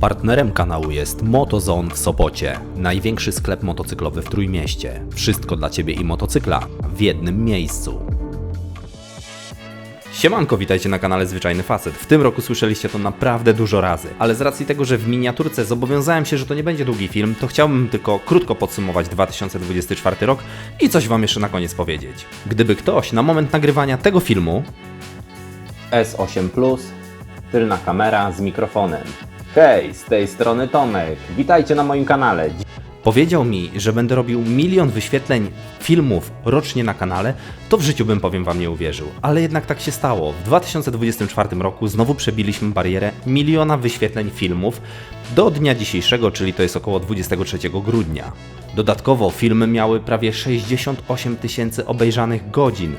Partnerem kanału jest MotoZone w Sopocie, największy sklep motocyklowy w Trójmieście. Wszystko dla Ciebie i motocykla w jednym miejscu. Siemanko, witajcie na kanale Zwyczajny Facet. W tym roku słyszeliście to naprawdę dużo razy, ale z racji tego, że w miniaturce zobowiązałem się, że to nie będzie długi film, to chciałbym tylko krótko podsumować 2024 rok i coś Wam jeszcze na koniec powiedzieć. Gdyby ktoś na moment nagrywania tego filmu S8 Plus, tylna kamera z mikrofonem. Hej, z tej strony Tomek. Witajcie na moim kanale. Powiedział mi, że będę robił milion wyświetleń filmów rocznie na kanale, to w życiu bym powiem wam nie uwierzył. Ale jednak tak się stało. W 2024 roku znowu przebiliśmy barierę miliona wyświetleń filmów do dnia dzisiejszego, czyli to jest około 23 grudnia. Dodatkowo filmy miały prawie 68 tysięcy obejrzanych godzin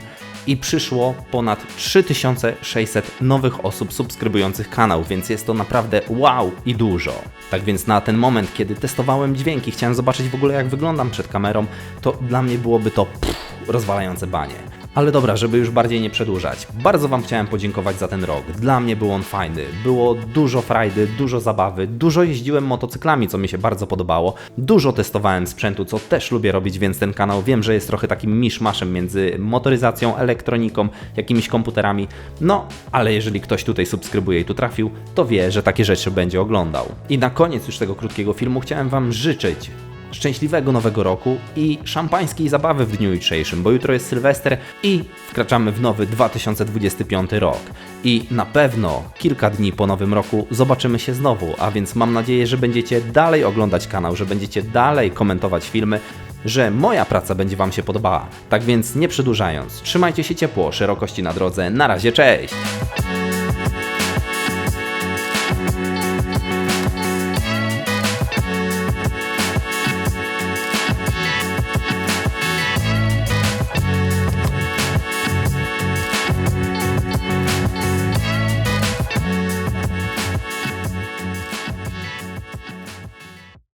i przyszło ponad 3600 nowych osób subskrybujących kanał, więc jest to naprawdę wow i dużo. Tak więc na ten moment, kiedy testowałem dźwięki, chciałem zobaczyć w ogóle jak wyglądam przed kamerą, to dla mnie byłoby to pff, rozwalające banie. Ale dobra, żeby już bardziej nie przedłużać. Bardzo Wam chciałem podziękować za ten rok. Dla mnie był on fajny. Było dużo frajdy, dużo zabawy, dużo jeździłem motocyklami, co mi się bardzo podobało. Dużo testowałem sprzętu, co też lubię robić, więc ten kanał wiem, że jest trochę takim miszmaszem między motoryzacją, elektroniką, jakimiś komputerami. No, ale jeżeli ktoś tutaj subskrybuje i tu trafił, to wie, że takie rzeczy będzie oglądał. I na koniec już tego krótkiego filmu chciałem Wam życzyć szczęśliwego nowego roku i szampańskiej zabawy w dniu jutrzejszym, bo jutro jest Sylwester i wkraczamy w nowy 2025 rok. I na pewno kilka dni po nowym roku zobaczymy się znowu, a więc mam nadzieję, że będziecie dalej oglądać kanał, że będziecie dalej komentować filmy, że moja praca będzie Wam się podobała. Tak więc nie przedłużając, trzymajcie się ciepło, szerokości na drodze, na razie, cześć!